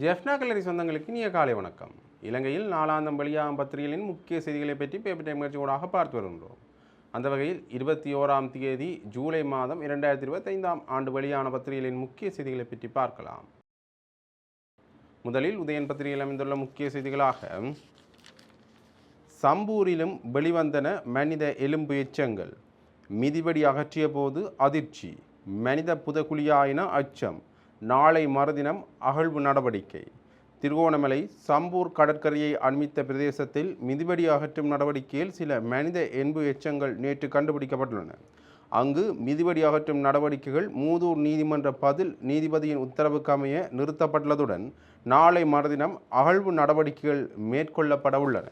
ஜெஃப்னா கல்லரி சொந்தங்களுக்கு இனிய காலை வணக்கம். இலங்கையில் நாலாந்தம் வெளியாகும் பத்திரிகைகளின் முக்கிய செய்திகளை பற்றி பேப்பர் டைம் நிகழ்ச்சியோடாக பார்த்து வருகின்றோம். அந்த வகையில் இருபத்தி ஓராம் தேதி ஜூலை மாதம் இரண்டாயிரத்தி இருபத்தைந்தாம் ஆண்டு வெளியான பத்திரிகைகளின் முக்கிய செய்திகளை பற்றி பார்க்கலாம். முதலில் உதயன் பத்திரிகையில் அமைந்துள்ள முக்கிய செய்திகளாக சம்பூரிலும் வெளிவந்தன மனித எலும்பு எச்சங்கள். மிதிவடி அகற்றிய போது அதிர்ச்சி. மனித புதகுழியாயின அச்சம். நாளை மறுதினம் அகழ்வு நடவடிக்கை. திருகோணமலை சம்பூர் கடற்கரையை அண்மித்த பிரதேசத்தில் மிதிவடி அகற்றும் நடவடிக்கையில் சில மனித என்பு எச்சங்கள் நேற்று கண்டுபிடிக்கப்பட்டுள்ளன. அங்கு மிதிவடி அகற்றும் நடவடிக்கைகள் மூதூர் நீதிமன்ற பதில் நீதிபதியின் உத்தரவுக்கு அமைய நிறுத்தப்பட்டுள்ளதுடன் நாளை மறுதினம் அகழ்வு நடவடிக்கைகள் மேற்கொள்ளப்பட உள்ளன.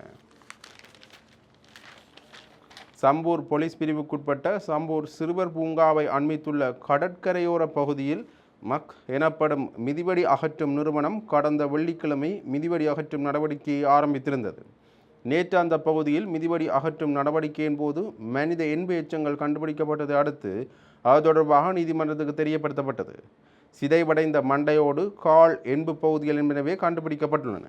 சம்பூர் போலீஸ் பிரிவுக்குட்பட்ட சம்பூர் சிறுவர் பூங்காவை அண்மித்துள்ள கடற்கரையோர பகுதியில் மக் எனப்படும் மிதிவடி அகற்றும் நிறுவனம் கடந்த வெள்ளிக்கிழமை மிதிவடி அகற்றும் நடவடிக்கையை ஆரம்பித்திருந்தது. நேற்று அந்த பகுதியில் மிதிவடி அகற்றும் நடவடிக்கையின் போது மனித என்பு எச்சங்கள் கண்டுபிடிக்கப்பட்டதை அடுத்து அது தொடர்பாக நீதிமன்றத்துக்கு தெரியப்படுத்தப்பட்டது. சிதைவடைந்த மண்டையோடு கால் என்பு பகுதிகள் என்பனவே கண்டுபிடிக்கப்பட்டுள்ளன.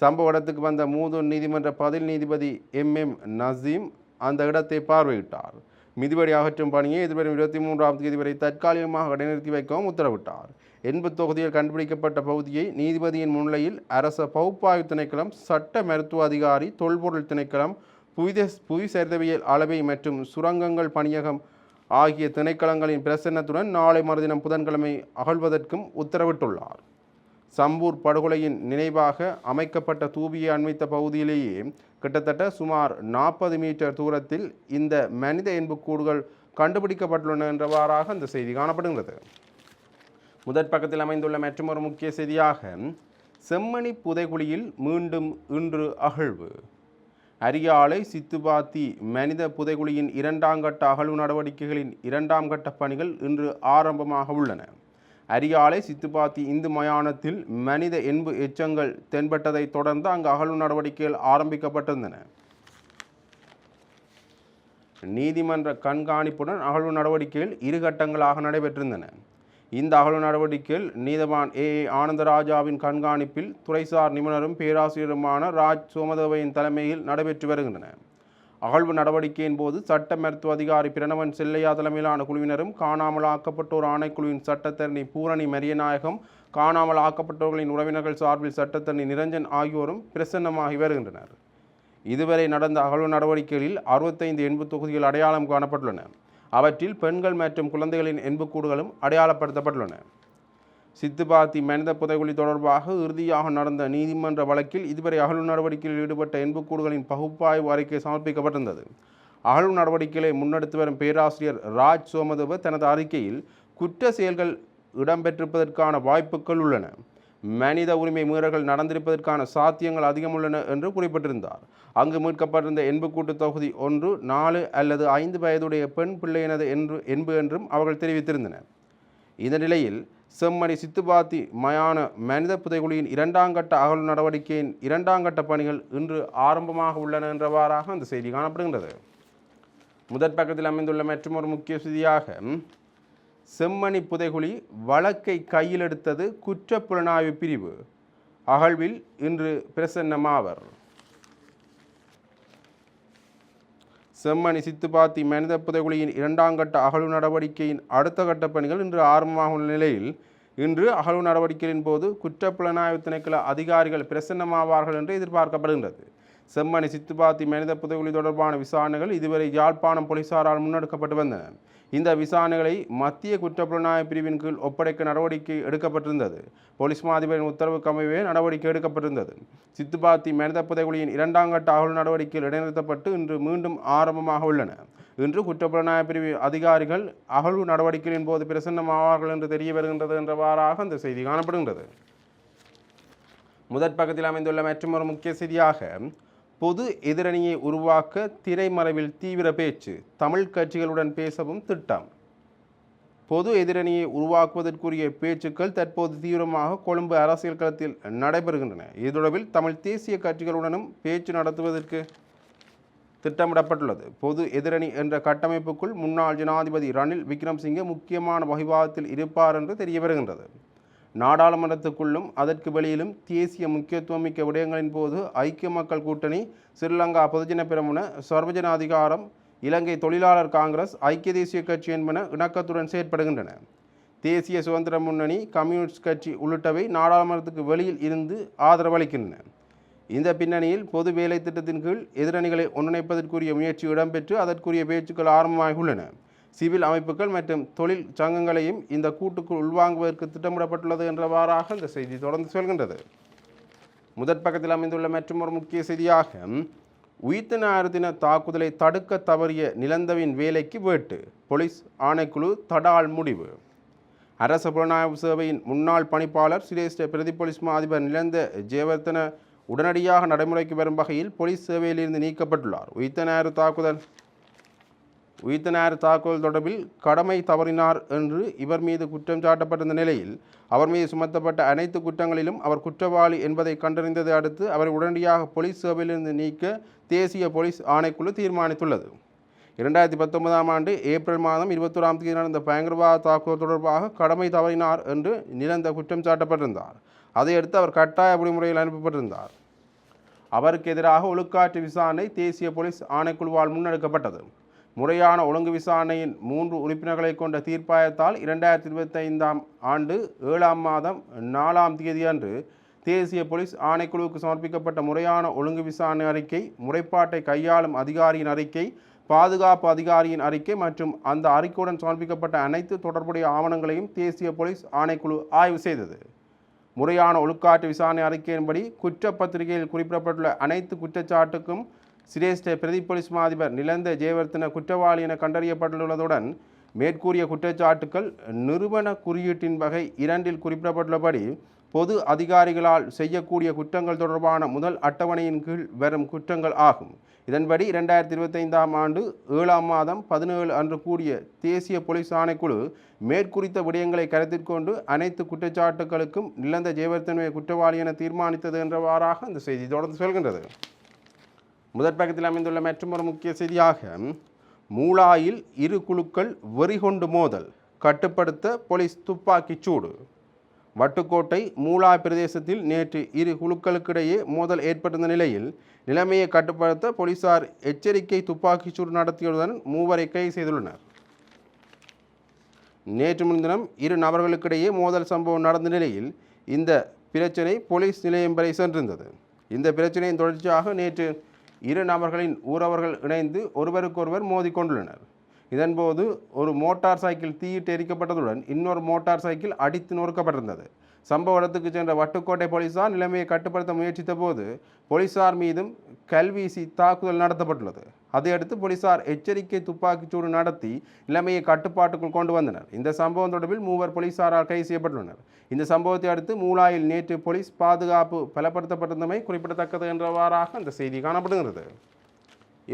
சம்பவ இடத்துக்கு வந்த மூதூர் நீதிமன்ற பதில் நீதிபதி எம். எம். நசீம் அந்த இடத்தை பார்வையிட்டார். மிதிவடி அகற்றும் பணியை எதிர்வரும் இருபத்தி மூன்றாம் தேதி வரை தற்காலிகமாக இடைநிறுத்தி வைக்கவும் உத்தரவிட்டார். எண்பது தொகுதியில் கண்டுபிடிக்கப்பட்ட பகுதியை நீதிபதியின் முன்னிலையில் அரச பகுப்பாய்வு திணைக்களம் சட்ட மருத்துவ அதிகாரி தொல்பொருள் திணைக்களம் புவித புவி சரிதவியல் அளவை மற்றும் சுரங்கங்கள் பணியகம் ஆகிய திணைக்களங்களின் பிரசன்னத்துடன் நாளை மறுதினம் புதன்கிழமை அகழ்வதற்கும் உத்தரவிட்டுள்ளார். சம்பூர் படுகொலையின் நினைவாக அமைக்கப்பட்ட தூபியை அண்மித்த பகுதியிலேயே கிட்டத்தட்ட சுமார் நாற்பது மீட்டர் தூரத்தில் இந்த மனித எண்புக்கூடுகள் கண்டுபிடிக்கப்பட்டுள்ளன என்றவாறாக அந்த செய்தி காணப்படுகிறது முதற் பக்கத்தில் அமைந்துள்ள மற்றொரு முக்கிய செய்தியாக செம்மணி புதைகுழியில் மீண்டும் இன்று அகழ்வு. அரியாலை சித்துபாத்தி மனித புதைகுழியின் இரண்டாம் கட்ட அகழ்வு நடவடிக்கைகளின் இரண்டாம் கட்ட பணிகள் இன்று ஆரம்பமாக உள்ளன. அரியாலை சித்துப்பாத்தி இந்து மயானத்தில் மனித என்பு எச்சங்கள் தென்பட்டதை தொடர்ந்து அங்கு அகழ்வு நடவடிக்கைகள் ஆரம்பிக்கப்பட்டிருந்தன. நீதிமன்ற கண்காணிப்புடன் அகழ்வு நடவடிக்கைகள் இரு கட்டங்களாக நடைபெற்றிருந்தன. இந்த அகழ்வு நடவடிக்கைகள் நீதவான் ஏ ஏ ஆனந்தராஜாவின் கண்காணிப்பில் துறைசார் நிபுணரும் பேராசிரியருமான ராஜ் சோமதேவையின் தலைமையில் நடைபெற்று வருகின்றன. அகழ்வு நடவடிக்கையின் போது சட்ட மருத்துவ அதிகாரி பிரணவன் செல்லையா தலைமையிலான குழுவினரும் காணாமல் ஆக்கப்பட்டோர் ஆணைக்குழுவின் சட்டத்தரணி பூரணி மரியநாயகம் காணாமல் ஆக்கப்பட்டோர்களின் உறவினர்கள் சார்பில் சட்டத்தரணி நிரஞ்சன் ஆகியோரும் பிரசன்னமாகி வருகின்றனர். இதுவரை நடந்த அகழ்வு நடவடிக்கைகளில் அறுபத்தைந்து எண்பு தொகுதிகள் அடையாளம் காணப்பட்டுள்ளன. அவற்றில் பெண்கள் மற்றும் குழந்தைகளின் எண்புக்கூடுகளும் அடையாளப்படுத்தப்பட்டுள்ளன. சித்துபாத்தி மனித புதைகுழி தொடர்பாக இறுதியாக நடந்த நீதிமன்ற வழக்கில் இதுவரை அகழ்வு நடவடிக்கையில் ஈடுபட்ட எண்புக்கூடுகளின் பகுப்பாய்வு அறிக்கை சமர்ப்பிக்கப்பட்டிருந்தது. அகழ்வு நடவடிக்கைகளை முன்னெடுத்து வரும் பேராசிரியர் ராஜ் சோமதுவ தனது அறிக்கையில் குற்ற செயல்கள் இடம்பெற்றிருப்பதற்கான வாய்ப்புகள் உள்ளன. மனித உரிமை மீறல்கள் நடந்திருப்பதற்கான சாத்தியங்கள் அதிகம் உள்ளன என்று குறிப்பிட்டிருந்தார். அங்கு மீட்கப்பட்டிருந்த எண்புக்கூட்டு தொகுதி ஒன்று நாலு அல்லது ஐந்து வயதுடைய பெண் பிள்ளையினது என்று என்பு என்றும் அவர்கள் தெரிவித்திருந்தனர். இந்த நிலையில் செம்மணி சித்துபாத்தி மயான மனித புதைகுழியின் இரண்டாம் கட்ட அகல் நடவடிக்கையின் இரண்டாம் கட்ட பணிகள் இன்று ஆரம்பமாக உள்ளன என்றவாறாக அந்த செய்தி காணப்படுகின்றது. முதற் பக்கத்தில் அமைந்துள்ள மற்றொரு முக்கிய செய்தியாக செம்மணி புதைகுழி வழக்கை கையில் எடுத்தது குற்றப்புலனாய்வு பிரிவு. அகழ்வில் இன்று பிரசன்னமாவர். செம்மணி சித்துப்பாத்தி மனித புதைகுழியின் இரண்டாம் கட்ட அகழ்வு நடவடிக்கையின் அடுத்த கட்ட பணிகள் இன்று ஆரம்பமாகும் நிலையில் இன்று அகழ்வு நடவடிக்கையின் போது குற்றப்புலனாய்வு திணைக்கள அதிகாரிகள் பிரசன்னமாவார்கள் என்று எதிர்பார்க்கப்படுகின்றது. செம்மணி சித்துப்பாத்தி மனித புதைகுழி தொடர்பான விசாரணைகள் இதுவரை யாழ்ப்பாணம் போலீசாரால் முன்னெடுக்கப்பட்டு வந்தன. இந்த விசாரணைகளை மத்திய குற்றப்புலனாய்வு பிரிவின் கீழ் ஒப்படைக்க நடவடிக்கை எடுக்கப்பட்டிருந்தது. போலீஸ் மாதிபரின் உத்தரவுக்கு அமைவே நடவடிக்கை எடுக்கப்பட்டிருந்தது. சித்துபாத்தி மனித புதைகுழியின் இரண்டாம் கட்ட அகல் நடவடிக்கைகள் இடைநிறுத்தப்பட்டு இன்று மீண்டும் ஆரம்பமாக உள்ளன. இன்று குற்றப்புலனாய்வு பிரிவு அதிகாரிகள் அகழ்வு நடவடிக்கைகளின் போது பிரசன்னமாவார்கள் என்று தெரிய வருகின்றது என்றவாறாக அந்த செய்தி காணப்படுகின்றது. முதற் பக்கத்தில் அமைந்துள்ள மற்றொரு முக்கிய செய்தியாக பொது எதிரணியை உருவாக்க திரைமறைவில் தீவிர பேச்சு தமிழ் கட்சிகளுடன் பேசவும் திட்டம். பொது எதிரணியை உருவாக்குவதற்குரிய பேச்சுக்கள் தற்போது தீவிரமாக கொழும்பு அரசியல் களத்தில் நடைபெறுகின்றன. இது தொடர்பில் தமிழ் தேசிய கட்சிகளுடனும் பேச்சு நடத்துவதற்கு திட்டமிடப்பட்டுள்ளது. பொது எதிரணி என்ற கட்டமைப்புக்குள் முன்னாள் ஜனாதிபதி ரணில் விக்ரம்சிங்கே முக்கியமான வகிவாதத்தில் இருப்பார் என்று தெரிய வருகின்றது நாடாளுமன்றத்துக்குள்ளும் அதற்கு வெளியிலும் தேசிய முக்கியத்துவமிக்க விடயங்களின் போது ஐக்கிய மக்கள் கூட்டணி ஸ்ரீலங்கா பொதுஜன பிரமுன சர்வஜன அதிகாரம் இலங்கை தொழிலாளர் காங்கிரஸ் ஐக்கிய தேசிய கட்சி என்பன இணக்கத்துடன் செயற்படுகின்றன. தேசிய சுதந்திர முன்னணி கம்யூனிஸ்ட் கட்சி உள்ளிட்டவை நாடாளுமன்றத்துக்கு வெளியில் இருந்து ஆதரவளிக்கின்றன. இந்த பின்னணியில் பொது வேலை திட்டத்தின் கீழ் எதிரணிகளை ஒன்றிணைப்பதற்குரிய முயற்சி இடம்பெற்று அதற்குரிய பேச்சுக்கள் ஆரம்பமாகியுள்ளன. சிவில் அமைப்புகள் மற்றும் தொழில் சங்கங்களையும் இந்த கூட்டுக்குள் உள்வாங்குவதற்கு திட்டமிடப்பட்டுள்ளது என்றவாறாக இந்த செய்தி தொடர்ந்து சொல்கின்றது. முதற் பக்கத்தில் அமைந்துள்ள மற்றொரு முக்கிய செய்தியாக உயிர்த்த ஞாயிறு தாக்குதலை தடுக்க தவறிய நிலந்தவின் வேலைக்கு வேட்டு போலீஸ் ஆணைக்குழு தடால் முடிவு. அரச புலனாய்வு சேவையின் முன்னாள் பணிப்பாளர் சிரேஷ்ட பிரதி போலீஸ் மா அதிபர் நிலந்த ஜெயவர்த்தன உடனடியாக நடைமுறைக்கு வரும் வகையில் போலீஸ் சேவையிலிருந்து நீக்கப்பட்டுள்ளார். உயிர்த்த ஞாயிறு தாக்குதல் உயிர்த்தனார் தாக்குதல் தொடர்பில் கடமை தவறினார் என்று இவர் மீது குற்றம் சாட்டப்பட்டிருந்த நிலையில் அவர் மீது சுமத்தப்பட்ட அனைத்து குற்றங்களிலும் அவர் குற்றவாளி என்பதை கண்டறிந்ததை அடுத்து அவரை உடனடியாக போலீஸ் சேவையிலிருந்து நீக்க தேசிய போலீஸ் ஆணைக்குழு தீர்மானித்துள்ளது. இரண்டாயிரத்தி பத்தொன்பதாம் ஆண்டு ஏப்ரல் மாதம் இருபத்தோராம் தேதி நடந்த பயங்கரவாத தாக்குதல் தொடர்பாக கடமை தவறினார் என்று நிரந்த குற்றம் சாட்டப்பட்டிருந்தார். அதையடுத்து அவர் கட்டாய விடுமுறையில் அனுப்பப்பட்டிருந்தார். அவருக்கு எதிராக ஒழுக்காற்று விசாரணை தேசிய போலீஸ் ஆணைக்குழுவால் முன்னெடுக்கப்பட்டது. முறையான ஒழுங்கு விசாரணையின் மூன்று உறுப்பினர்களை கொண்ட தீர்ப்பாயத்தால் இரண்டாயிரத்தி இருபத்தைந்தாம் ஆண்டு ஏழாம் மாதம் நாலாம் தேதியன்று தேசிய போலீஸ் ஆணைக்குழுவுக்கு சமர்ப்பிக்கப்பட்ட முறையான ஒழுங்கு விசாரணை அறிக்கை முறைப்பாட்டை கையாளும் அதிகாரியின் அறிக்கை பாதுகாப்பு அதிகாரியின் அறிக்கை மற்றும் அந்த அறிக்கையுடன் சமர்ப்பிக்கப்பட்ட அனைத்து தொடர்புடைய ஆவணங்களையும் தேசிய போலீஸ் ஆணைக்குழு ஆய்வு செய்தது. முறையான ஒழுக்காற்று விசாரணை அறிக்கையின்படி குற்றப்பத்திரிகையில் குறிப்பிடப்பட்டுள்ள அனைத்து குற்றச்சாட்டுக்கும் சிரேஷ்ட பிரதி போலீஸ் மா அதிபர் நிலந்த ஜெயவர்த்தன குற்றவாளி என கண்டறியப்பட்டுள்ளதுடன் மேற்கூறிய குற்றச்சாட்டுக்கள் நிறுவன குறியீட்டின் வகை இரண்டில் குறிப்பிடப்பட்டுள்ளபடி பொது அதிகாரிகளால் செய்யக்கூடிய குற்றங்கள் தொடர்பான முதல் அட்டவணையின் கீழ் வரும் குற்றங்கள் ஆகும். இதன்படி இரண்டாயிரத்தி இருபத்தைந்தாம் ஆண்டு ஏழாம் மாதம் பதினேழு அன்று கூடிய தேசிய போலீஸ் ஆணைக்குழு மேற்குறித்த விடயங்களை கருத்தில் கொண்டு அனைத்து குற்றச்சாட்டுகளுக்கும் நிலந்த ஜெயவர்த்தனுடைய குற்றவாளி என தீர்மானித்தது என்றவாறாக அந்த செய்தி தொடர்ந்து சொல்கின்றது. முதற் பக்கத்தில் அமைந்துள்ள மற்றொரு முக்கிய செய்தியாக மூளாயில் இரு குழுக்கள் வெறிகொண்டு மோதல் கட்டுப்படுத்த போலீஸ் துப்பாக்கிச் சூடு. வட்டுக்கோட்டை மூலா பிரதேசத்தில் நேற்று இரு குழுக்களுக்கிடையே மோதல் ஏற்பட்டிருந்த நிலையில் நிலைமையை கட்டுப்படுத்த போலீசார் எச்சரிக்கை துப்பாக்கிச் சூடு நடத்தியதுடன் மூவரை கைது செய்துள்ளனர். நேற்று முன்தினம் இரு நபர்களுக்கிடையே மோதல் சம்பவம் நடந்த நிலையில் இந்த பிரச்சனை போலீஸ் நிலையம் வரை சென்றிருந்தது. இந்த பிரச்சனையின் தொடர்ச்சியாக நேற்று இரு நபர்களின் ஊரவர்கள் இணைந்து ஒருவருக்கொருவர் மோதிக்கொண்டுள்ளனர். இதன்போது ஒரு மோட்டார் சைக்கிள் தீயிட்டு எரிக்கப்பட்டதுடன் இன்னொரு மோட்டார் சைக்கிள் அடித்து நொறுக்கப்பட்டிருந்தது. சம்பவ இடத்துக்கு சென்ற வட்டுக்கோட்டை போலீசார் நிலைமையை கட்டுப்படுத்த முயற்சித்த போது போலீசார் மீதும் கல்வீசி தாக்குதல் நடத்தப்பட்டுள்ளது. அதையடுத்து போலீசார் எச்சரிக்கை துப்பாக்கிச்சூடு நடத்தி நிலைமையை கட்டுப்பாட்டுக்குள் கொண்டு வந்தனர். இந்த சம்பவம் தொடர்பில் மூவர் போலீசாரால் கைது செய்யப்பட்டுள்ளனர். இந்த சம்பவத்தை அடுத்து மூலாயில் நேற்று போலீஸ் பாதுகாப்பு பலப்படுத்தப்பட்டிருந்தமை குறிப்பிடத்தக்கது என்றவாறாக அந்த செய்தி காணப்படுகிறது.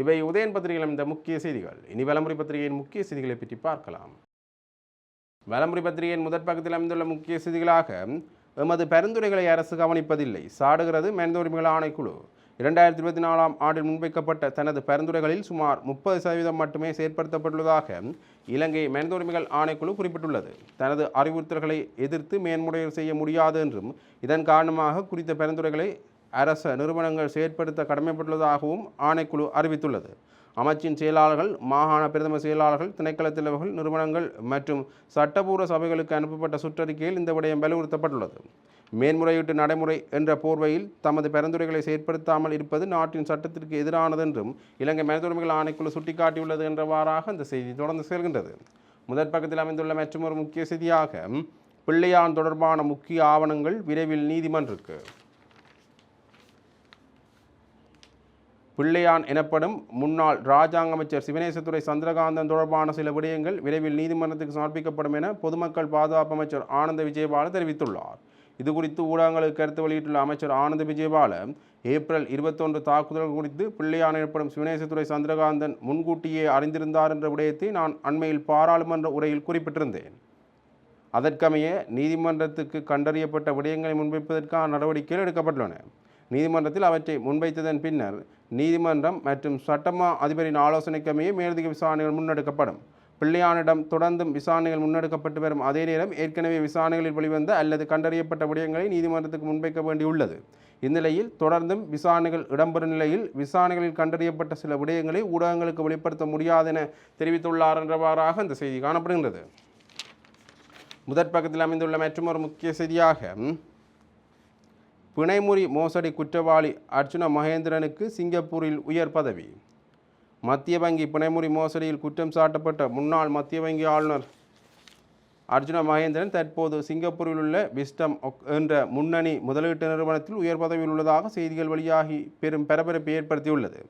இவை உதயன் பத்திரிகையில் இந்த முக்கிய செய்திகள். இனி வலமுறை பத்திரிகையின் முக்கிய செய்திகளை பற்றி பார்க்கலாம். வலமுறை பத்திரிகையின் முதற் பக்கத்தில் அமைந்துள்ள முக்கிய செய்திகளாக எமது பரிந்துரைகளை அரசு கவனிப்பதில்லை. சாடுகிறது மனித உரிமைகள் ஆணைக்குழு. இரண்டாயிரத்தி இருபத்தி நாலாம் ஆண்டில் முன்வைக்கப்பட்ட தனது பரிந்துரைகளில் சுமார் முப்பது சதவீதம் மட்டுமே செயற்படுத்தப்பட்டுள்ளதாக இலங்கை மனித உரிமைகள் ஆணைக்குழு குறிப்பிட்டுள்ளது. தனது அறிவுறுத்தல்களை எதிர்த்து மேன்முறையீடு செய்ய முடியாது என்றும் இதன் காரணமாக குறித்த பரிந்துரைகளை அரச நிறுவனங்கள் செயற்படுத்த கடமைப்பட்டுள்ளதாகவும் ஆணைக்குழு அறிவித்துள்ளது. அமைச்சின் செயலாளர்கள் மாகாண பிரதம செயலாளர்கள் திணைக்கள தலைவர்கள் நிறுவனங்கள் மற்றும் சட்டபூர்வ சபைகளுக்கு அனுப்பப்பட்ட சுற்றறிக்கையில் இந்த விடயம் வலியுறுத்தப்பட்டுள்ளது. மேன்முறையீட்டு நடைமுறை என்ற போர்வையில் தமது பரிந்துரைகளை செயற்படுத்தாமல் இருப்பது நாட்டின் சட்டத்திற்கு எதிரானது என்றும் இலங்கை மனித உரிமைகள் ஆணைக்குழு சுட்டிக்காட்டியுள்ளது என்றவாறாக இந்த செய்தி தொடர்ந்து செல்கின்றது. முதற் பக்கத்தில் அமைந்துள்ள மற்றொரு முக்கிய செய்தியாக பிள்ளையான் தொடர்பான முக்கிய ஆவணங்கள் விரைவில் நீதிமன்றுக்கு. பிள்ளையான் எனப்படும் முன்னாள் ராஜாங்க அமைச்சர் சிவனேசத்துறை சந்திரகாந்தன் தொடர்பான சில விடயங்கள் விரைவில் நீதிமன்றத்துக்கு சமர்ப்பிக்கப்படும் என பொதுமக்கள் பாதுகாப்பு அமைச்சர் ஆனந்த விஜயபால தெரிவித்துள்ளார். இது குறித்து ஊடகங்களுக்கு கருத்து வெளியிட்டுள்ள அமைச்சர் ஆனந்த விஜயபால ஏப்ரல் இருபத்தொன்று தாக்குதல் குறித்து பிள்ளையான் எனப்படும் சிவனேசத்துறை சந்திரகாந்தன் முன்கூட்டியே அறிந்திருந்தார் என்ற விடயத்தை நான் அண்மையில் பாராளுமன்ற உரையில் குறிப்பிட்டிருந்தேன். அதற்கமைய நீதிமன்றத்துக்கு கண்டறியப்பட்ட விடயங்களை முன்வைப்பதற்கான நடவடிக்கைகள் எடுக்கப்பட்டுள்ளன. நீதிமன்றத்தில் அவற்றை முன்வைத்ததன் பின்னர் நீதிமன்றம் மற்றும் சட்டமா அதிபரின் ஆலோசனைக்கமையே மேலதிக விசாரணைகள் முன்னெடுக்கப்படும். பிள்ளையானிடம் தொடர்ந்தும் விசாரணைகள் முன்னெடுக்கப்பட்டு வரும் அதே நேரம் ஏற்கனவே விசாரணைகளில் வெளிவந்த அல்லது கண்டறியப்பட்ட விடயங்களை நீதிமன்றத்துக்கு முன்வைக்க வேண்டியுள்ளது. இந்நிலையில் தொடர்ந்தும் விசாரணைகள் இடம்பெறும் நிலையில் விசாரணைகளில் கண்டறியப்பட்ட சில விடயங்களை ஊடகங்களுக்கு வெளிப்படுத்த முடியாதென தெரிவித்துள்ளார் என்றவாறாக இந்த செய்தி காணப்படுகின்றது. முதற் பக்கத்தில் அமைந்துள்ள ஒரு முக்கிய செய்தியாக பிணைமுறி மோசடி குற்றவாளி அர்ஜுன மகேந்திரனுக்கு சிங்கப்பூரில் உயர் பதவி. மத்திய வங்கி பிணைமுறி மோசடியில் குற்றம் சாட்டப்பட்ட முன்னாள் மத்திய வங்கி ஆளுநர் அர்ஜுன மகேந்திரன் தற்போது சிங்கப்பூரில் உள்ள விஸ்டம் ஒக்- என்ற முன்னணி முதலீட்டு நிறுவனத்தில் உயர் பதவியில் உள்ளதாக செய்திகள் வெளியாகி பெரும் பரபரப்பை ஏற்படுத்தியுள்ளது.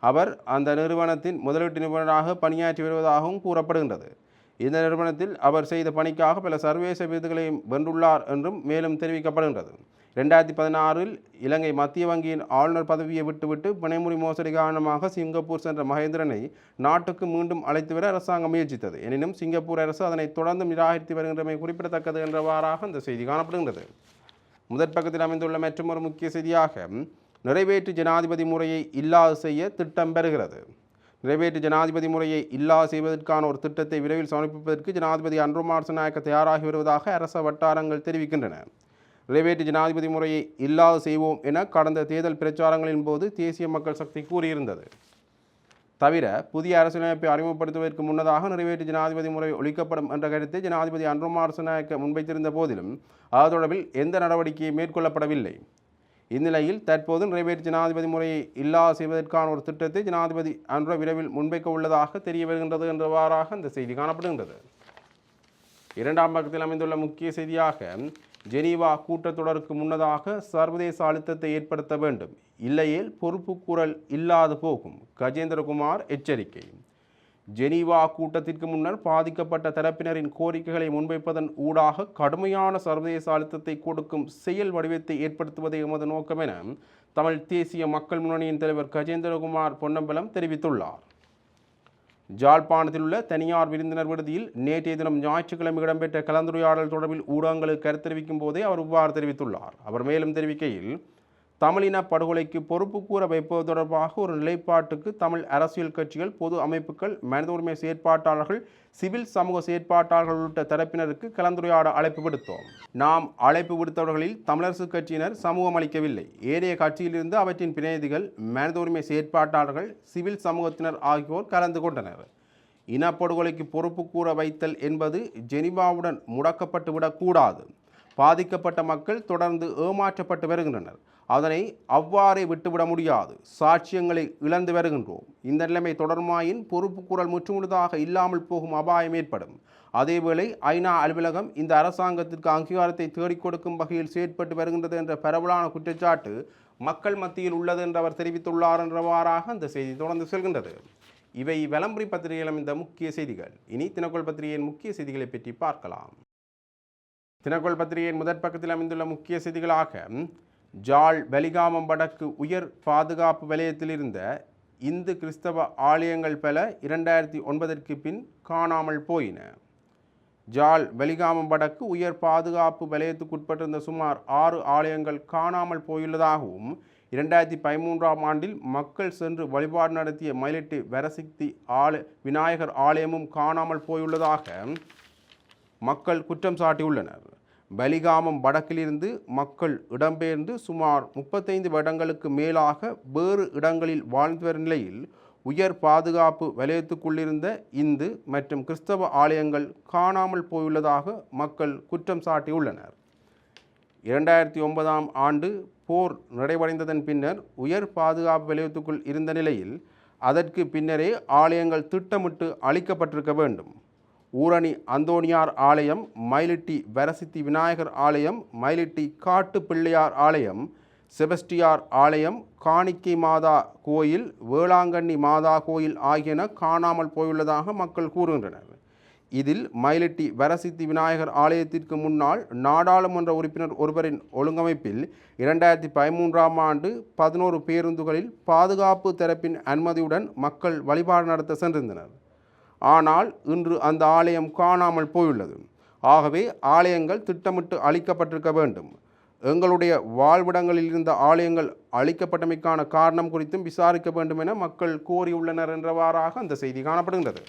அவர் அந்த நிறுவனத்தின் முதலீட்டு நிபுணராக பணியாற்றி வருவதாகவும் கூறப்படுகின்றது. இந்த நிறுவனத்தில் அவர் செய்த பணிக்காக பல சர்வதேச விருதுகளையும் வென்றுள்ளார் என்றும் மேலும் தெரிவிக்கப்படுகின்றது. ரெண்டாயிரத்தி பதினாறில் இலங்கை மத்திய வங்கியின் ஆளுநர் பதவியை விட்டுவிட்டு பிணைமுறி மோசடி காரணமாக சிங்கப்பூர் சென்ற மகேந்திரனை நாட்டுக்கு மீண்டும் அழைத்து வர அரசாங்கம் முயற்சித்தது. எனினும் சிங்கப்பூர் அரசு அதனை தொடர்ந்து நிராகரித்து வருகின்றமை குறிப்பிடத்தக்கது என்றவாறாக இந்த செய்தி காணப்படுகின்றது. முதற் பக்கத்தில் அமைந்துள்ள மற்றொரு முக்கிய செய்தியாக நிறைவேற்று ஜனாதிபதி முறையை இல்லாது செய்ய திட்டம் பெறுகிறது. நிறைவேற்று ஜனாதிபதி முறையை இல்லா செய்வதற்கான ஒரு திட்டத்தை விரைவில் சமர்ப்பிப்பதற்கு ஜனாதிபதி அன்ருமார் நாயக்க தயாராகி வருவதாக அரச வட்டாரங்கள் தெரிவிக்கின்றன. நிறைவேற்று ஜனாதிபதி முறையை இல்லாது செய்வோம் என கடந்த தேர்தல் பிரச்சாரங்களின் போது தேசிய மக்கள் சக்தி கூறியிருந்தது. தவிர புதிய அரசியலமைப்பை அறிமுகப்படுத்துவதற்கு முன்னதாக நிறைவேற்று ஜனாதிபதி முறை ஒழிக்கப்படும் என்ற கருத்தை ஜனாதிபதி அன்ருமார் நாயக்க முன்வைத்திருந்த போதிலும் அது தொடர்பில் எந்த நடவடிக்கையும் மேற்கொள்ளப்படவில்லை. இந்நிலையில் தற்போது நிறைவேற்று ஜனாதிபதி முறையை இல்லாது செய்வதற்கான ஒரு திட்டத்தை ஜனாதிபதி அன்ற விரைவில் முன்வைக்க உள்ளதாக தெரிய வருகின்றது என்றவாறாக இந்த செய்தி காணப்படுகின்றது. இரண்டாம் பக்கத்தில் அமைந்துள்ள முக்கிய செய்தியாக ஜெனீவா கூட்டத்தொடருக்கு முன்னதாக சர்வதேச அழுத்தத்தை ஏற்படுத்த வேண்டும். இல்லையேல் பொறுப்புக்கூறல் இல்லாது போகும். கஜேந்திரகுமார் எச்சரிக்கை. ஜெனீவா கூட்டத்திற்கு முன்னர் பாதிக்கப்பட்ட தரப்பினரின் கோரிக்கைகளை முன்வைப்பதன் ஊடாக கடுமையான சர்வதேச அழுத்தத்தை கொடுக்கும் செயல் வடிவத்தை ஏற்படுத்துவதே எமது நோக்கம் என தமிழ் தேசிய மக்கள் முன்னணியின் தலைவர் கஜேந்திரகுமார் பொன்னம்பலம் தெரிவித்துள்ளார். ஜாழ்ப்பாணத்தில் உள்ள தனியார் விருந்தினர் விடுதியில் நேற்றைய தினம் ஞாயிற்றுக்கிழமை இடம்பெற்ற கலந்துரையாடல் தொடர்பில் ஊடகங்களுக்கு கருத்தெரிவிக்கும் போதே அவர் இவ்வாறு தெரிவித்துள்ளார். அவர் மேலும் தெரிவிக்கையில் தமிழின படுகொலைக்கு பொறுப்பு கூற வைப்பது தொடர்பாக ஒரு நிலைப்பாட்டுக்கு தமிழ் அரசியல் கட்சிகள் பொது அமைப்புகள் மனித உரிமை செயற்பாட்டாளர்கள் சிவில் சமூக செயற்பாட்டாளர்கள் உள்ளிட்ட தரப்பினருக்கு கலந்துரையாட அழைப்பு விடுத்தோம். நாம் அழைப்பு விடுத்தவர்களில் தமிழரசு கட்சியினர் சமூகம் அளிக்கவில்லை. ஏனைய கட்சியிலிருந்து அவற்றின் பிரதிநிதிகள் மனித உரிமை செயற்பாட்டாளர்கள் சிவில் சமூகத்தினர் ஆகியோர் கலந்து கொண்டனர். இனப்படுகொலைக்கு பொறுப்பு கூற வைத்தல் என்பது ஜெனிவாவுடன் முடக்கப்பட்டு விடக்கூடாது. பாதிக்கப்பட்ட மக்கள் தொடர்ந்து ஏமாற்றப்பட்டு வருகின்றனர். அதனை அவ்வாறே விட்டுவிட முடியாது. சாட்சியங்களை இழந்து வருகின்றோம். இந்த நிலைமை தொடர்மாயின் பொறுப்பு குரல் முற்றுமுழுதாக இல்லாமல் போகும் அபாயம் ஏற்படும். அதேவேளை ஐநா அலுவலகம் இந்த அரசாங்கத்திற்கு அங்கீகாரத்தை தேடிக் கொடுக்கும் வகையில் செயற்பட்டு வருகின்றது என்ற பரவலான குற்றச்சாட்டு மக்கள் மத்தியில் உள்ளது என்று அவர் தெரிவித்துள்ளார் என்றவாறாக அந்த செய்தி தொடர்ந்து செல்கின்றது. இவை விளம்பரி பத்திரிகையிலும் அமைந்த முக்கிய செய்திகள். இனி தினக்கோள் பத்திரிகையின் முக்கிய செய்திகளை பற்றி பார்க்கலாம். தினக்கோள் பத்திரிகையின் முதற் பக்கத்தில் அமைந்துள்ள முக்கிய செய்திகளாக ஜாழ் வெலிகாமம் வடக்கு உயர் பாதுகாப்பு வலயத்திலிருந்த இந்து கிறிஸ்தவ ஆலயங்கள் பல இரண்டாயிரத்தி ஒன்பதற்கு பின் காணாமல் போயின. ஜாழ் வெலிகாமம் வடக்கு உயர் பாதுகாப்பு வலயத்துக்குட்பட்டிருந்த சுமார் ஆறு ஆலயங்கள் காணாமல் போயுள்ளதாகவும் இரண்டாயிரத்தி பதிமூன்றாம் ஆண்டில் மக்கள் சென்று வழிபாடு நடத்திய மயிலட்டி வரசக்தி ஆல விநாயகர் ஆலயமும் காணாமல் போயுள்ளதாக மக்கள் குற்றம் சாட்டியுள்ளனர். பலிகாமம் வடக்கிலிருந்து மக்கள் இடம்பெயர்ந்து சுமார் முப்பத்தைந்து வருடங்களுக்கு மேலாக வேறு இடங்களில் வாழ்ந்து வரும் நிலையில் உயர் பாதுகாப்பு வலயத்துக்குள்ளிருந்த இந்து மற்றும் கிறிஸ்தவ ஆலயங்கள் காணாமல் போயுள்ளதாக மக்கள் குற்றம் சாட்டியுள்ளனர். இரண்டாயிரத்தி ஒன்பதாம் ஆண்டு போர் நிறைவடைந்ததன் பின்னர் உயர் பாதுகாப்பு வலயத்துக்குள் இருந்த நிலையில் அதற்கு பின்னரே ஆலயங்கள் திட்டமிட்டு அழிக்கப்பட்டிருக்க வேண்டும். ஊரணி அந்தோணியார் ஆலயம் மயிலிட்டி வரசித்தி விநாயகர் ஆலயம் மயிலிட்டி காட்டு பிள்ளையார் ஆலயம் செபஸ்டியார் ஆலயம் காணிக்கை மாதா கோயில் வேளாங்கண்ணி மாதா கோயில் ஆகியன காணாமல் போயுள்ளதாக மக்கள் கூறுகின்றனர். இதில் மயிலிட்டி வரசித்தி விநாயகர் ஆலயத்திற்கு முன்னால் நாடாளுமன்ற உறுப்பினர் ஒருவரின் ஒழுங்கமைப்பில் இரண்டாயிரத்தி பதிமூன்றாம் ஆண்டு பதினோரு பேருந்துகளில் பாதுகாப்பு தரப்பின் அனுமதியுடன் மக்கள் வழிபாடு நடத்த சென்றிருந்தனர். ஆனால் இன்று அந்த ஆலயம் காணாமல் போயுள்ளது. ஆகவே ஆலயங்கள் திட்டமிட்டு அழிக்கப்பட்டிருக்க வேண்டும். எங்களுடைய வாழ்விடங்களில் இருந்த ஆலயங்கள் அழிக்கப்பட்டமைக்கான காரணம் குறித்தும் விசாரிக்க வேண்டும் என மக்கள் கோரியுள்ளனர் என்றவாறாக அந்த செய்தி காணப்படுகின்றது.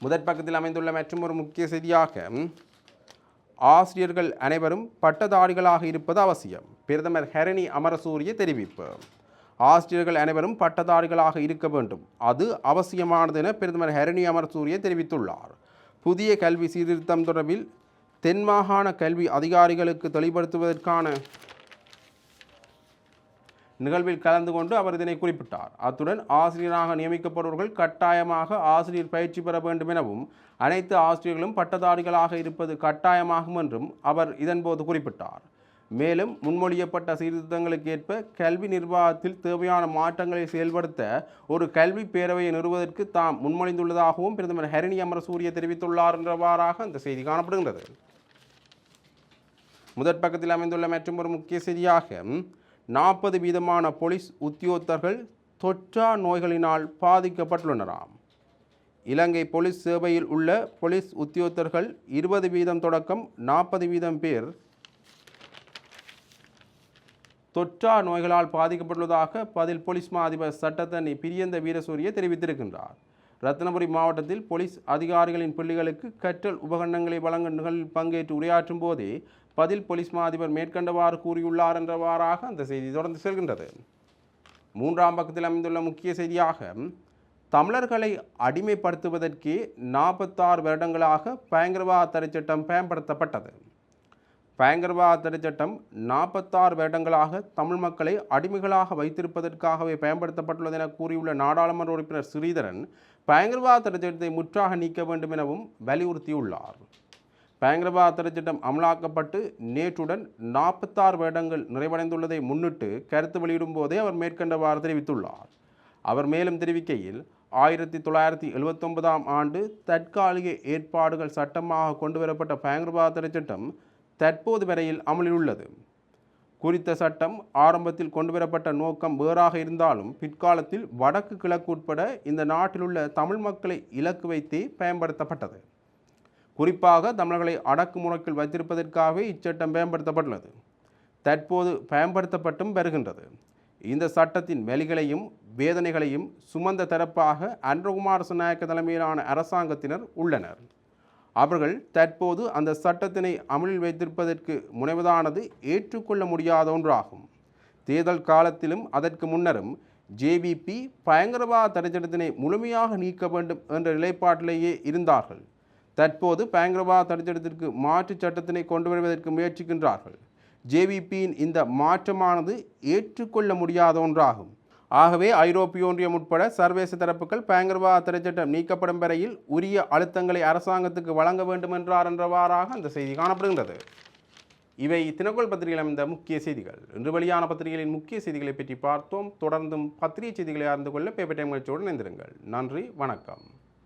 முதற் பக்கத்தில் அமைந்துள்ள மற்றும் ஒரு முக்கிய செய்தியாக ஆசிரியர்கள் அனைவரும் பட்டதாரிகளாக இருப்பது அவசியம். பிரதமர் ஹரணி அமரசூரிய தெரிவிப்பு. ஆசிரியர்கள் அனைவரும் பட்டதாரிகளாக இருக்க வேண்டும். அது அவசியமானது என பிரதமர் ஹரணி அமர்சூரிய தெரிவித்துள்ளார். புதிய கல்வி சீர்திருத்தம் தொடர்பில் தென் மாகாண கல்வி அதிகாரிகளுக்கு தெளிவுபடுத்துவதற்கான நிகழ்வில் கலந்து கொண்டு அவர் இதனை குறிப்பிட்டார். அத்துடன் ஆசிரியராக நியமிக்கப்படுபவர்கள் கட்டாயமாக ஆசிரியர் பயிற்சி பெற வேண்டும் எனவும் அனைத்து ஆசிரியர்களும் பட்டதாரிகளாக இருப்பது கட்டாயமாகும் என்றும் அவர் இதன்போது குறிப்பிட்டார். மேலும் முன்மொழியப்பட்ட சீர்திருத்தங்களுக்கு ஏற்ப கல்வி நிர்வாகத்தில் தேவையான மாற்றங்களை செயல்படுத்த ஒரு கல்வி பேரவையை நிறுவதற்கு தாம் முன்மொழிந்துள்ளதாகவும் பிரதமர் ஹரிணி அமரசூரிய தெரிவித்துள்ளார் என்றவாறாக அந்த செய்தி காணப்படுகின்றது. முதற் பக்கத்தில் அமைந்துள்ள மற்றும் ஒரு முக்கிய செய்தியாக நாற்பது வீதமான போலீஸ் உத்தியோகத்தர்கள் தொற்றா நோய்களினால் பாதிக்கப்பட்டுள்ளனராம். இலங்கை போலீஸ் சேவையில் உள்ள போலீஸ் உத்தியோகத்தர்கள் இருபது வீதம் தொடக்கம் நாற்பது வீதம் பேர் தொற்றா நோய்களால் பாதிக்கப்பட்டுள்ளதாக பதில் போலீஸ் மா அதிபர் சட்டத்தனி பிரியந்த வீரசூரிய தெரிவித்திருக்கின்றார். ரத்னபுரி மாவட்டத்தில் போலீஸ் அதிகாரிகளின் பிள்ளைகளுக்கு கற்றல் உபகரணங்களை வழங்க நிகழ்வில் பங்கேற்று உரையாற்றும் போதே பதில் போலீஸ் மா அதிபர் மேற்கண்டவாறு கூறியுள்ளார் என்றவாறாக அந்த செய்தி தொடர்ந்து செல்கின்றது. மூன்றாம் பக்கத்தில் அமைந்துள்ள முக்கிய செய்தியாக தமிழர்களை அடிமைப்படுத்துவதற்கே நாற்பத்தாறு வருடங்களாக பயங்கரவாத தடை சட்டம் பயன்படுத்தப்பட்டது. பயங்கரவாத தடை சட்டம் நாற்பத்தாறு வருடங்களாக தமிழ் மக்களை அடிமைகளாக வைத்திருப்பதற்காகவே பயன்படுத்தப்பட்டுள்ளது என கூறியுள்ள நாடாளுமன்ற உறுப்பினர் ஸ்ரீதரன் பயங்கரவாத தடை சட்டத்தை முற்றாக நீக்க வேண்டும் எனவும் வலியுறுத்தியுள்ளார். பயங்கரவாத தடை சட்டம் அமலாக்கப்பட்டு நேற்றுடன் நாற்பத்தாறு வருடங்கள் நிறைவடைந்துள்ளதை முன்னிட்டு கருத்து வெளியிடும் போதே அவர் மேற்கண்டவாறு தெரிவித்துள்ளார். அவர் மேலும் தெரிவிக்கையில் ஆயிரத்தி தொள்ளாயிரத்தி எழுபத்தொன்பதாம் ஆண்டு தற்காலிக ஏற்பாடுகள் சட்டமாக கொண்டுவரப்பட்ட பயங்கரவாத தடை சட்டம் தற்போது வரையில் அமலில் உள்ளது. குறித்த சட்டம் ஆரம்பத்தில் கொண்டுவரப்பட்ட நோக்கம் வேறாக இருந்தாலும் பிற்காலத்தில் வடக்கு கிழக்கு உட்பட இந்த நாட்டிலுள்ள தமிழ் மக்களை இலக்கு வைத்தே பயன்படுத்தப்பட்டது. குறிப்பாக தமிழர்களை அடக்குமுறைக்குள் வைத்திருப்பதற்காகவே இச்சட்டம் பயன்படுத்தப்பட்டுள்ளது. தற்போது பயன்படுத்தப்பட்டும் வருகின்றது. இந்த சட்டத்தின் வழிகளையும் வேதனைகளையும் சுமந்த தரப்பாக அன்றகுமார் நாயக்க தலைமையிலான அரசாங்கத்தினர் உள்ளனர். அவர்கள் தற்போது அந்த சட்டத்தினை அமலில் வைத்திருப்பதற்கு முனைவதானது ஏற்றுக்கொள்ள முடியாத ஒன்றாகும். தேர்தல் காலத்திலும் அதற்கு முன்னரும் ஜேவிபி பயங்கரவாத தடைச்சட்டத்தினை முழுமையாக நீக்க வேண்டும் என்ற நிலைப்பாட்டிலேயே இருந்தார்கள். தற்போது பயங்கரவாத தடைச்சட்டத்திற்கு மாற்று சட்டத்தினை கொண்டு வருவதற்கு முயற்சிக்கின்றார்கள். ஜேவிபியின் இந்த மாற்றமானது ஏற்றுக்கொள்ள முடியாத ஒன்றாகும். ஆகவே ஐரோப்பிய ஒன்றியம் உட்பட சர்வதேச தரப்புகள் பயங்கரவாத திரைச்சட்டம் நீக்கப்படும் வரையில் உரிய அழுத்தங்களை அரசாங்கத்துக்கு வழங்க வேண்டும் என்றார் என்றவாறாக அந்த செய்தி காணப்படுகின்றது. இவை தினக்கோள் பத்திரிகையில் அமைந்த முக்கிய செய்திகள். இன்று வெளியான பத்திரிகைகளின் முக்கிய செய்திகளை பற்றி பார்த்தோம். தொடர்ந்தும் பத்திரிகை செய்திகளை அறிந்து கொள்ள பேப்பர் டைம் நிகழ்ச்சியோடு இணைந்திருங்கள். நன்றி. வணக்கம்.